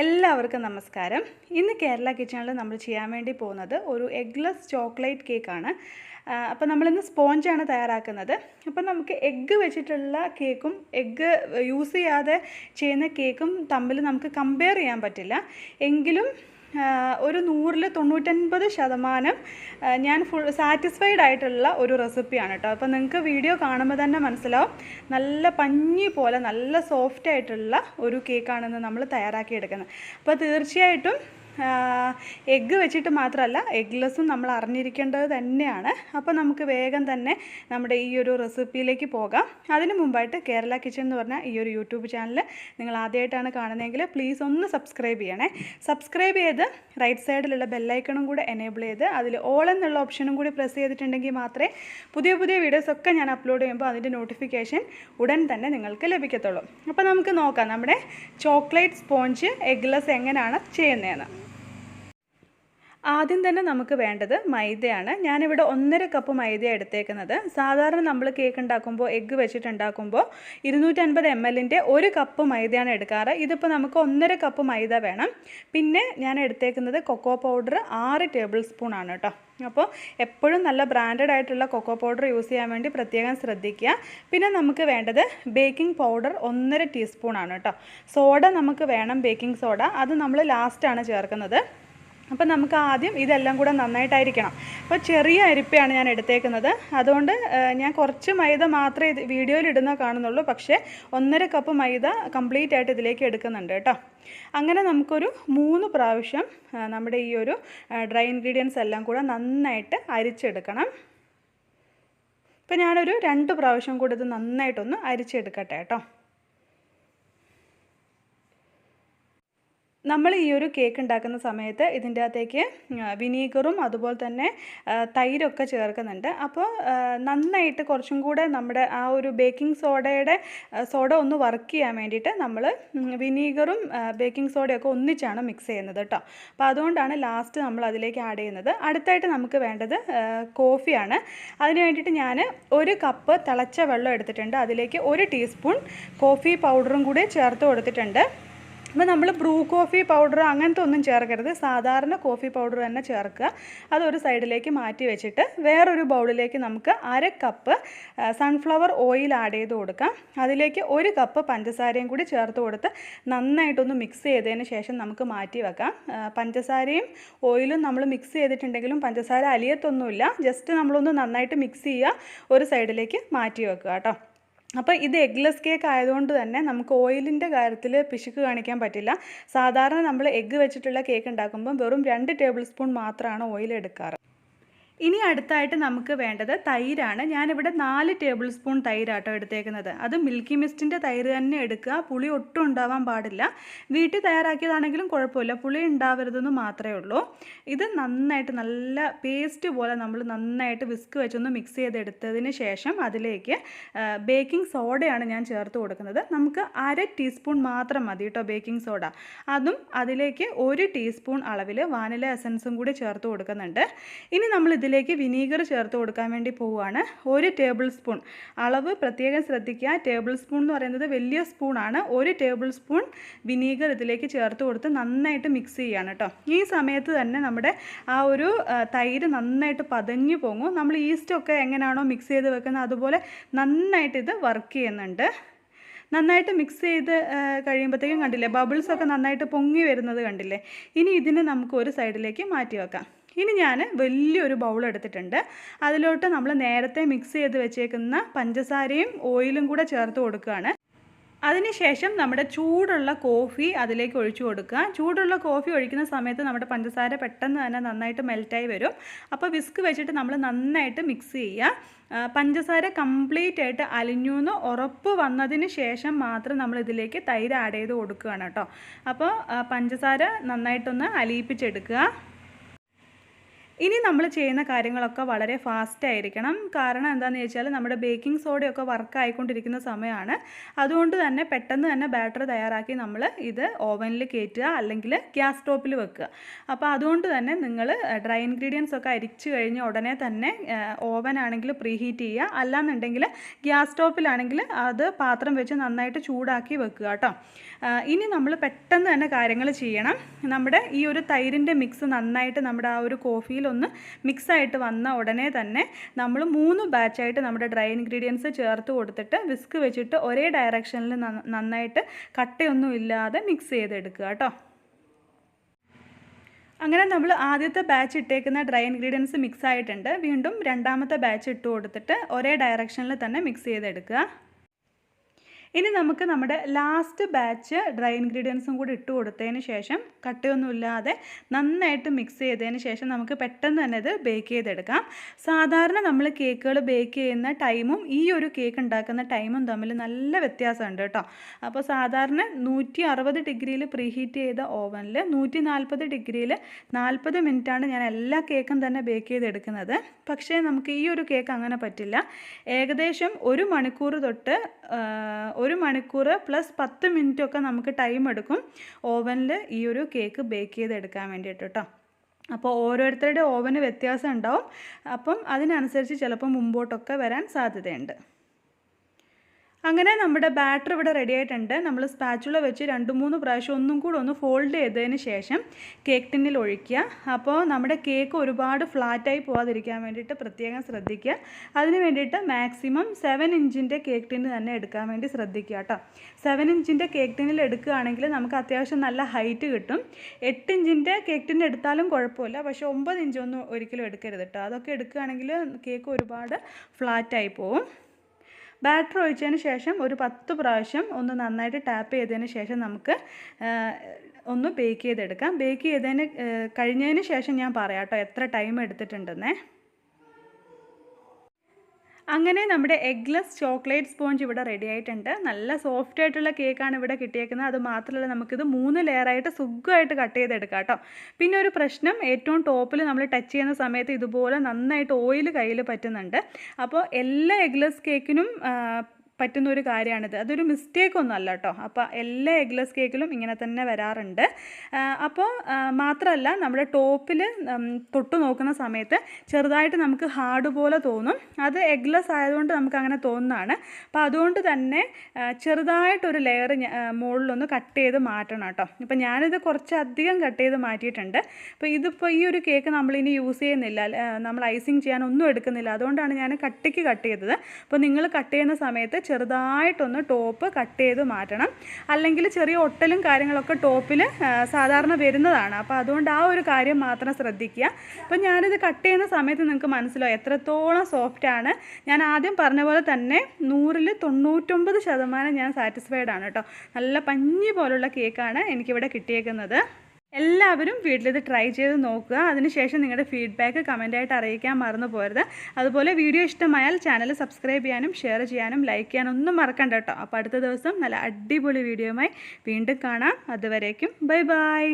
എല്ലാവർക്കും നമസ്കാരം. ഇന്ന് കേരള കിച്ചണിൽ നമ്മൾ ചെയ്യാൻ വേണ്ടി പോകുന്നത് ഒരു എഗ്ലെസ് ചോക്ലേറ്റ് കേക്കാണ് അപ്പോൾ നമ്മളിന്ന് സ്പോഞ്ചാണ് തയ്യാറാക്കുന്നത്. അപ്പോൾ നമുക്ക് എഗ്ഗ് വെച്ചിട്ടുള്ള കേക്കും എഗ്ഗ് യൂസ് ചെയ്യാതെ ചെയ്യുന്ന കേക്കും തമ്മിൽ നമുക്ക് കമ്പയർ ചെയ്യാൻ പറ്റില്ല. എങ്കിലും ഒരു നൂറിൽ തൊണ്ണൂറ്റൻപത് ശതമാനം ഞാൻ ഫുൾ സാറ്റിസ്ഫൈഡ് ആയിട്ടുള്ള ഒരു റെസിപ്പിയാണ് കേട്ടോ. അപ്പോൾ നിങ്ങൾക്ക് വീഡിയോ കാണുമ്പോൾ തന്നെ മനസ്സിലാവും. നല്ല പഞ്ഞി പോലെ നല്ല സോഫ്റ്റ് ആയിട്ടുള്ള ഒരു കേക്കാണെന്ന് നമ്മൾ തയ്യാറാക്കിയെടുക്കുന്നത്. അപ്പോൾ തീർച്ചയായിട്ടും എഗ്ഗ് വെച്ചിട്ട് മാത്രമല്ല എഗ്ലെസ്സും നമ്മൾ അറിഞ്ഞിരിക്കേണ്ടത് തന്നെയാണ്. അപ്പോൾ നമുക്ക് വേഗം തന്നെ നമ്മുടെ ഈ ഒരു റെസിപ്പിയിലേക്ക് പോകാം. അതിന് മുമ്പായിട്ട് കേരള കിച്ചൺ എന്ന് പറഞ്ഞാൽ ഈ ഒരു യൂട്യൂബ് ചാനൽ നിങ്ങൾ ആദ്യമായിട്ടാണ് കാണുന്നതെങ്കിൽ പ്ലീസ് ഒന്ന് സബ്സ്ക്രൈബ് ചെയ്യണേ. സബ്സ്ക്രൈബ് ചെയ്ത് റൈറ്റ് സൈഡിലുള്ള ബെല്ലൈക്കണും കൂടെ എനേബിൾ ചെയ്ത് അതിൽ ഓൾ എന്നുള്ള ഓപ്ഷനും കൂടി പ്രസ് ചെയ്തിട്ടുണ്ടെങ്കിൽ മാത്രമേ പുതിയ പുതിയ വീഡിയോസൊക്കെ ഞാൻ അപ്ലോഡ് ചെയ്യുമ്പോൾ അതിന്റെ നോട്ടിഫിക്കേഷൻ ഉടൻ തന്നെ നിങ്ങൾക്ക് ലഭിക്കത്തുള്ളൂ. അപ്പോൾ നമുക്ക് നോക്കാം നമ്മുടെ ചോക്ലേറ്റ് സ്പോഞ്ച് എഗ്ലെസ് എങ്ങനെയാണ് ചെയ്യുന്നതെന്ന്. ആദ്യം തന്നെ നമുക്ക് വേണ്ടത് മൈദയാണ്. ഞാനിവിടെ ഒന്നര കപ്പ് മൈദ എടുത്തേക്കുന്നത്. സാധാരണ നമ്മൾ കേക്ക് ഉണ്ടാക്കുമ്പോൾ എഗ്ഗ് വെച്ചിട്ടുണ്ടാക്കുമ്പോൾ ഇരുന്നൂറ്റൻപത് എം എല്ലിന്റെ ഒരു കപ്പ് മൈദയാണ് എടുക്കാറ്. ഇതിപ്പോൾ നമുക്ക് ഒന്നര കപ്പ് മൈദ വേണം. പിന്നെ ഞാൻ എടുത്തേക്കുന്നത് കൊക്കോ പൗഡർ ആറ് ടേബിൾ സ്പൂൺ ആണ് കേട്ടോ അപ്പോൾ എപ്പോഴും നല്ല ബ്രാൻഡഡ് ആയിട്ടുള്ള കൊക്കോ പൗഡർ യൂസ് ചെയ്യാൻ വേണ്ടി പ്രത്യേകം ശ്രദ്ധിക്കുക. പിന്നെ നമുക്ക് വേണ്ടത് ബേക്കിംഗ് പൗഡർ ഒന്നര ടീസ്പൂൺ ആണ് കേട്ടോ സോഡ നമുക്ക് വേണം ബേക്കിംഗ് സോഡ അത് നമ്മൾ ലാസ്റ്റാണ് ചേർക്കുന്നത്. അപ്പോൾ നമുക്ക് ആദ്യം ഇതെല്ലാം കൂടെ നന്നായിട്ടായിരിക്കണം. അപ്പോൾ ചെറിയ അരിപ്പയാണ് ഞാൻ എടുത്തേക്കുന്നത്. അതുകൊണ്ട് ഞാൻ കുറച്ച് മൈദ മാത്രമേ ഇത് വീഡിയോയിൽ ഇടുന്ന കാണുന്നുള്ളൂ. പക്ഷേ ഒന്നര കപ്പ് മൈദ കംപ്ലീറ്റ് ആയിട്ട് ഇതിലേക്ക് എടുക്കുന്നുണ്ട് കേട്ടോ. അങ്ങനെ നമുക്കൊരു മൂന്ന് പ്രാവശ്യം നമ്മുടെ ഈ ഒരു ഡ്രൈ ഇൻഗ്രീഡിയൻസ് എല്ലാം കൂടെ നന്നായിട്ട് അരിച്ചെടുക്കണം. ഇപ്പോൾ ഞാനൊരു രണ്ട് പ്രാവശ്യം കൂടി ഇത് നന്നായിട്ടൊന്ന് അരിച്ചെടുക്കട്ടെ കേട്ടോ. നമ്മൾ ഈ ഒരു കേക്ക് ഉണ്ടാക്കുന്ന സമയത്ത് ഇതിന്റെ അകത്തേക്ക് വിനീഗറും അതുപോലെ തന്നെ തൈരൊക്കെ ചേർക്കുന്നുണ്ട്. അപ്പോൾ നന്നായിട്ട് കുറച്ചും കൂടെ നമ്മുടെ ആ ഒരു ബേക്കിംഗ് സോഡയുടെ സോഡ ഒന്ന് വർക്ക് ചെയ്യാൻ വേണ്ടിയിട്ട് നമ്മൾ വിനീഗറും ബേക്കിംഗ് സോഡയൊക്കെ ഒന്നിച്ചാണ് മിക്സ് ചെയ്യുന്നത് കേട്ടോ. അപ്പോൾ അതുകൊണ്ടാണ് ലാസ്റ്റ് നമ്മൾ അതിലേക്ക് ആഡ് ചെയ്യുന്നത്. അടുത്തായിട്ട് നമുക്ക് വേണ്ടത് കോഫിയാണ് അതിന് വേണ്ടിയിട്ട് ഞാൻ ഒരു കപ്പ് തിളച്ച വെള്ളം എടുത്തിട്ടുണ്ട്. അതിലേക്ക് ഒരു ടീസ്പൂൺ കോഫി പൗഡറും കൂടി ചേർത്ത് കൊടുത്തിട്ടുണ്ട്. അപ്പോൾ നമ്മൾ ബ്രൂ കോഫി പൗഡർ അങ്ങനത്തെ ഒന്നും ചേർക്കരുത്. സാധാരണ കോഫി പൗഡർ തന്നെ ചേർക്കുക. അതൊരു സൈഡിലേക്ക് മാറ്റി വെച്ചിട്ട് വേറൊരു ബൗളിലേക്ക് നമുക്ക് അര കപ്പ് സൺഫ്ലവർ ഓയിൽ ആഡ് ചെയ്ത് കൊടുക്കാം. അതിലേക്ക് ഒരു കപ്പ് പഞ്ചസാരയും കൂടി ചേർത്ത് കൊടുത്ത് നന്നായിട്ടൊന്ന് മിക്സ് ചെയ്തതിന് ശേഷം നമുക്ക് മാറ്റി വെക്കാം. പഞ്ചസാരയും ഓയിലും നമ്മൾ മിക്സ് ചെയ്തിട്ടുണ്ടെങ്കിലും പഞ്ചസാര അലിയത്തൊന്നുമില്ല. ജസ്റ്റ് നമ്മളൊന്ന് നന്നായിട്ട് മിക്സ് ചെയ്യുക. ഒരു സൈഡിലേക്ക് മാറ്റി വെക്കുക കേട്ടോ. അപ്പോൾ ഇത് എഗ്ലെസ് കേക്ക് ആയതുകൊണ്ട് തന്നെ നമുക്ക് ഓയിലിന്റെ കാര്യത്തിൽ പിശുക്ക് കാണിക്കാൻ പറ്റില്ല. സാധാരണ നമ്മൾ എഗ്ഗ് വെച്ചിട്ടുള്ള കേക്ക് ഉണ്ടാക്കുമ്പം വെറും രണ്ട് ടേബിൾ സ്പൂൺ മാത്രമാണ് ഓയിൽ എടുക്കാറ്. ഇനി അടുത്തായിട്ട് നമുക്ക് വേണ്ടത് തൈരാണ്. ഞാനിവിടെ നാല് ടേബിൾ സ്പൂൺ തൈരാട്ടോ എടുത്തേക്കുന്നത്. അത് മിൽക്കി മിസ്റ്റിന്റെ തൈര് തന്നെ എടുക്കുക. പുളി ഒട്ടും ഉണ്ടാവാൻ പാടില്ല. വീട്ടിൽ തയ്യാറാക്കിയതാണെങ്കിലും കുഴപ്പമില്ല. പുളി ഉണ്ടാവരുതെന്ന് മാത്രമേ ഉള്ളൂ. ഇത് നന്നായിട്ട് നല്ല പേസ്റ്റ് പോലെ നമ്മൾ നന്നായിട്ട് വിസ്ക് വെച്ചൊന്ന് മിക്സ് ചെയ്തെടുത്തതിന് ശേഷം അതിലേക്ക് ബേക്കിംഗ് സോഡയാണ് ഞാൻ ചേർത്ത് കൊടുക്കുന്നത്. നമുക്ക് അര ടീസ്പൂൺ മാത്രം മതി കേട്ടോ ബേക്കിംഗ് സോഡ. അതും അതിലേക്ക് ഒരു ടീസ്പൂൺ അളവിൽ വാനില എസൻസും കൂടി ചേർത്ത് കൊടുക്കുന്നുണ്ട്. ഇനി നമ്മൾ ഇതിലേക്ക് വിനീഗർ ചേർത്ത് കൊടുക്കാൻ വേണ്ടി പോവുകയാണ്. ഒരു ടേബിൾ സ്പൂൺ. അളവ് പ്രത്യേകം ശ്രദ്ധിക്കുക. ടേബിൾ സ്പൂൺ എന്ന് പറയുന്നത് വലിയ സ്പൂണാണ് ഒരു ടേബിൾ സ്പൂൺ വിനീഗർ ഇതിലേക്ക് ചേർത്ത് കൊടുത്ത് നന്നായിട്ട് മിക്സ് ചെയ്യാണ് കേട്ടോ. ഈ സമയത്ത് തന്നെ നമ്മുടെ ആ ഒരു തൈര് നന്നായിട്ട് പതഞ്ഞു പോകും നമ്മൾ ഈസ്റ്റൊക്കെ എങ്ങനെയാണോ മിക്സ് ചെയ്ത് വെക്കുന്നത് അതുപോലെ നന്നായിട്ട് ഇത് വർക്ക് ചെയ്യുന്നുണ്ട്. നന്നായിട്ട് മിക്സ് ചെയ്ത് കഴിയുമ്പോഴത്തേക്കും കണ്ടില്ലേ ബബിൾസൊക്കെ നന്നായിട്ട് പൊങ്ങി വരുന്നത് കണ്ടില്ലേ? ഇനി ഇതിനെ നമുക്ക് ഒരു സൈഡിലേക്ക് മാറ്റി വെക്കാം. ഇനി ഞാൻ വലിയൊരു ബൗൾ എടുത്തിട്ടുണ്ട്. അതിലോട്ട് നമ്മൾ നേരത്തെ മിക്സ് ചെയ്ത് വെച്ചേക്കുന്ന പഞ്ചസാരയും ഓയിലും കൂടെ ചേർത്ത് കൊടുക്കുകയാണ്. അതിനുശേഷം നമ്മുടെ ചൂടുള്ള കോഫി അതിലേക്ക് ഒഴിച്ചു കൊടുക്കുക. ചൂടുള്ള കോഫി ഒഴിക്കുന്ന സമയത്ത് നമ്മുടെ പഞ്ചസാര പെട്ടെന്ന് തന്നെ നന്നായിട്ട് മെൽറ്റായി വരും. അപ്പോൾ വിസ്ക് വെച്ചിട്ട് നമ്മൾ നന്നായിട്ട് മിക്സ് ചെയ്യുക. പഞ്ചസാര കംപ്ലീറ്റ് ആയിട്ട് അലിഞ്ഞു എന്ന് ഉറപ്പ് വന്നതിന് ശേഷം മാത്രം നമ്മൾ ഇതിലേക്ക് തൈര് ആഡ് ചെയ്ത് കൊടുക്കുകയാണ് കേട്ടോ. അപ്പോൾ പഞ്ചസാര നന്നായിട്ടൊന്ന് അലിയിപ്പിച്ചെടുക്കുക. ഇനി നമ്മൾ ചെയ്യുന്ന കാര്യങ്ങളൊക്കെ വളരെ ഫാസ്റ്റ് ആയിരിക്കണം. കാരണം എന്താണെന്ന് ചോദിച്ചാൽ നമ്മുടെ ബേക്കിംഗ് സോഡയൊക്കെ വർക്ക് ആയിക്കൊണ്ടിരിക്കുന്ന സമയമാണ്. അതുകൊണ്ട് തന്നെ പെട്ടെന്ന് തന്നെ ബാറ്റർ തയ്യാറാക്കി നമ്മൾ ഇത് ഓവനിൽ കയറ്റുക അല്ലെങ്കിൽ ഗ്യാസ് സ്റ്റോപ്പിൽ വെക്കുക. അപ്പോൾ അതുകൊണ്ട് തന്നെ നിങ്ങൾ ഡ്രൈ ഇൻഗ്രീഡിയൻസ് ഒക്കെ അരിച്ചു കഴിഞ്ഞ് ഉടനെ തന്നെ ഓവൻ ആണെങ്കിൽ പ്രീ ഹീറ്റ് ചെയ്യുക. അല്ലാന്നുണ്ടെങ്കിൽ ഗ്യാസ് സ്റ്റോപ്പിലാണെങ്കിൽ അത് പാത്രം വെച്ച് നന്നായിട്ട് ചൂടാക്കി വെക്കുക കേട്ടോ. ഇനി നമ്മൾ പെട്ടെന്ന് തന്നെ കാര്യങ്ങൾ ചെയ്യണം. നമ്മുടെ ഈ ഒരു തൈരിന്റെ മിക്സ് നന്നായിട്ട് നമ്മുടെ ആ ഒരു കോഫിയിലൊന്ന് മിക്സായിട്ട് വന്ന ഉടനെ തന്നെ നമ്മൾ മൂന്ന് ബാച്ചായിട്ട് നമ്മുടെ ഡ്രൈ ഇൻഗ്രീഡിയൻസ് ചേർത്ത് കൊടുത്തിട്ട് വിസ്ക് വെച്ചിട്ട് ഒരേ ഡയറക്ഷനിൽ നന്നായിട്ട് കട്ടയൊന്നും ഇല്ലാതെ മിക്സ് ചെയ്തെടുക്കുക കേട്ടോ. അങ്ങനെ നമ്മൾ ആദ്യത്തെ ബാച്ച് ഇട്ടേക്കുന്ന ഡ്രൈ ഇൻഗ്രീഡിയൻസ് മിക്സ് ആയിട്ടുണ്ട്. വീണ്ടും രണ്ടാമത്തെ ബാച്ച് ഇട്ട് കൊടുത്തിട്ട് ഒരേ ഡയറക്ഷനിൽ തന്നെ മിക്സ് ചെയ്തെടുക്കുക. ഇനി നമുക്ക് നമ്മുടെ ലാസ്റ്റ് ബാച്ച് ഡ്രൈ ഇൻഗ്രീഡിയൻസും കൂടി ഇട്ട് കൊടുത്തതിന് ശേഷം കട്ടയൊന്നുമില്ലാതെ നന്നായിട്ട് മിക്സ് ചെയ്തതിന് ശേഷം നമുക്ക് പെട്ടെന്ന് തന്നെ ഇത് ബേക്ക് ചെയ്തെടുക്കാം. സാധാരണ നമ്മൾ കേക്കുകൾ ബേക്ക് ചെയ്യുന്ന ടൈമും ഈ ഒരു കേക്ക് ഉണ്ടാക്കുന്ന ടൈമും തമ്മിൽ നല്ല വ്യത്യാസമുണ്ട് കേട്ടോ. അപ്പോൾ സാധാരണ നൂറ്റി അറുപത് ഡിഗ്രിയിൽ പ്രീഹീറ്റ് ചെയ്ത ഓവനിൽ നൂറ്റി നാൽപ്പത് ഡിഗ്രിയിൽ നാൽപ്പത് മിനിറ്റാണ് ഞാൻ എല്ലാ കേക്കും തന്നെ ബേക്ക് ചെയ്തെടുക്കുന്നത്. പക്ഷേ നമുക്ക് ഈ ഒരു കേക്ക് അങ്ങനെ പറ്റില്ല. ഏകദേശം ഒരു മണിക്കൂർ തൊട്ട് ഒരു മണിക്കൂർ പ്ലസ് പത്ത് മിനിറ്റ് ഒക്കെ നമുക്ക് ടൈം എടുക്കും ഓവനിൽ ഈ ഒരു കേക്ക് ബേക്ക് ചെയ്തെടുക്കാൻ വേണ്ടിയിട്ട് കേട്ടോ അപ്പോൾ ഓരോരുത്തരുടെ ഓവന് വ്യത്യാസം ഉണ്ടാവും. അപ്പം അതിനനുസരിച്ച് ചിലപ്പോൾ മുമ്പോട്ടൊക്കെ വരാൻ സാധ്യതയുണ്ട്. അങ്ങനെ നമ്മുടെ ബാറ്റർ ഇവിടെ റെഡി ആയിട്ടുണ്ട്. നമ്മൾ സ്പാച്ചുള വെച്ച് രണ്ട് മൂന്ന് പ്രാവശ്യം ഒന്നും കൂടെ ഒന്ന് ഫോൾഡ് ചെയ്തതിന് ശേഷം കേക്ക് ടിന്നിൽ ഒഴിക്കുക. അപ്പോൾ നമ്മുടെ കേക്ക് ഒരുപാട് ഫ്ലാറ്റായി പോകാതിരിക്കാൻ വേണ്ടിയിട്ട് പ്രത്യേകം ശ്രദ്ധിക്കുക. അതിന് വേണ്ടിയിട്ട് മാക്സിമം സെവൻ ഇഞ്ചിന്റെ കേക്ക് ടിന്ന് തന്നെ എടുക്കാൻ വേണ്ടി ശ്രദ്ധിക്കുക കേട്ടോ. സെവൻ ഇഞ്ചിന്റെ കേക്ക് ടിന്നിൽ എടുക്കുകയാണെങ്കിൽ നമുക്ക് അത്യാവശ്യം നല്ല ഹൈറ്റ് കിട്ടും. എട്ട് ഇഞ്ചിന്റെ കേക്ക് ടിന്ന് എടുത്താലും കുഴപ്പമില്ല. പക്ഷേ ഒമ്പത് ഇഞ്ചൊന്നും ഒരിക്കലും എടുക്കരുത് കേട്ടോ. അതൊക്കെ എടുക്കുകയാണെങ്കിൽ കേക്ക് ഒരുപാട് ഫ്ലാറ്റായി പോകും ബാറ്റർ ഒഴിച്ചതിന് ശേഷം ഒരു പത്ത് പ്രാവശ്യം ഒന്ന് നന്നായിട്ട് ടാപ്പ് ചെയ്തതിന് ശേഷം നമുക്ക് ഒന്ന് ബേക്ക് ചെയ്തെടുക്കാം. ബേക്ക് ചെയ്തതിന് കഴിഞ്ഞതിന് ശേഷം ഞാൻ പറയാം കേട്ടോ എത്ര ടൈം എടുത്തിട്ടുണ്ടെന്നേ. അങ്ങനെ നമ്മുടെ എഗ്ലെസ് ചോക്ലേറ്റ് സ്പോഞ്ച് ഇവിടെ റെഡി ആയിട്ടുണ്ട്. നല്ല സോഫ്റ്റ് ആയിട്ടുള്ള കേക്കാണ് ഇവിടെ കിട്ടിയേക്കുന്നത്. അത് മാത്രമല്ല നമുക്കിത് മൂന്ന് ലെയറായിട്ട് സുഖമായിട്ട് കട്ട് ചെയ്തെടുക്കാം കേട്ടോ. പിന്നെ ഒരു പ്രശ്നം ഏറ്റവും ടോപ്പിൽ നമ്മൾ ടച്ച് ചെയ്യുന്ന സമയത്ത് ഇതുപോലെ നന്നായിട്ട് ഓയിൽ കയ്യിൽ പറ്റുന്നുണ്ട്. അപ്പോൾ എല്ലാ എഗ്ലെസ് കേക്കിനും പറ്റുന്ന ഒരു കാര്യമാണിത്. അതൊരു മിസ്റ്റേക്ക് ഒന്നും അല്ല കേട്ടോ അപ്പോൾ എല്ലാ എഗ്ലെസ് കേക്കിലും ഇങ്ങനെ തന്നെ വരാറുണ്ട്. അപ്പോൾ മാത്രമല്ല നമ്മുടെ ടോപ്പിൽ തൊട്ട് നോക്കുന്ന സമയത്ത് ചെറുതായിട്ട് നമുക്ക് ഹാർഡ് പോലെ തോന്നും. അത് എഗ്ലെസ് ആയതുകൊണ്ട് നമുക്ക് അങ്ങനെ തോന്നുന്നതാണ് അപ്പോൾ അതുകൊണ്ട് തന്നെ ചെറുതായിട്ടൊരു ലെയർ മുകളിലൊന്ന് കട്ട് ചെയ്ത് മാറ്റണം കേട്ടോ ഇപ്പോൾ ഞാനിത് കുറച്ചധികം കട്ട് ചെയ്ത് മാറ്റിയിട്ടുണ്ട്. അപ്പോൾ ഇതിപ്പോൾ ഈ ഒരു കേക്ക് നമ്മളിനി യൂസ് ചെയ്യുന്നില്ല. നമ്മൾ ഐസിങ് ചെയ്യാൻ ഒന്നും എടുക്കുന്നില്ല. അതുകൊണ്ടാണ് ഞാൻ കട്ടിക്ക് കട്ട് ചെയ്തത്. അപ്പോൾ നിങ്ങൾ കട്ട് ചെയ്യുന്ന സമയത്ത് ചെറുതായിട്ടൊന്ന് ടോപ്പ് കട്ട് ചെയ്ത് മാറ്റണം. അല്ലെങ്കിൽ ചെറിയ ഒട്ടലും കാര്യങ്ങളൊക്കെ ടോപ്പിൽ സാധാരണ വരുന്നതാണ്. അപ്പോൾ അതുകൊണ്ട് ആ ഒരു കാര്യം മാത്രം ശ്രദ്ധിക്കുക. അപ്പോൾ ഞാനിത് കട്ട് ചെയ്യുന്ന സമയത്ത് നിങ്ങൾക്ക് മനസ്സിലാവും എത്രത്തോളം സോഫ്റ്റാണ് ഞാൻ ആദ്യം പറഞ്ഞ പോലെ തന്നെ നൂറിൽ തൊണ്ണൂറ്റൊമ്പത് ശതമാനം ഞാൻ സാറ്റിസ്ഫൈഡ് ആണ് കേട്ടോ. നല്ല പഞ്ഞി പോലുള്ള കേക്കാണ് എനിക്കിവിടെ കിട്ടിയേക്കുന്നത്. എല്ലാവരും വീട്ടിലിത് ട്രൈ ചെയ്ത് നോക്കുക. അതിനുശേഷം നിങ്ങളുടെ ഫീഡ്ബാക്ക് കമന്റായിട്ട് അറിയിക്കാൻ മറന്നു പോരുത്. അതുപോലെ വീഡിയോ ഇഷ്ടമായാൽ ചാനൽ സബ്സ്ക്രൈബ് ചെയ്യാനും ഷെയർ ചെയ്യാനും ലൈക്ക് ചെയ്യാനും ഒന്നും മറക്കണ്ട കേട്ടോ അപ്പോൾ അടുത്ത ദിവസം നല്ല അടിപൊളി വീഡിയോയുമായി വീണ്ടും കാണാം. അതുവരേക്കും ബൈ ബൈ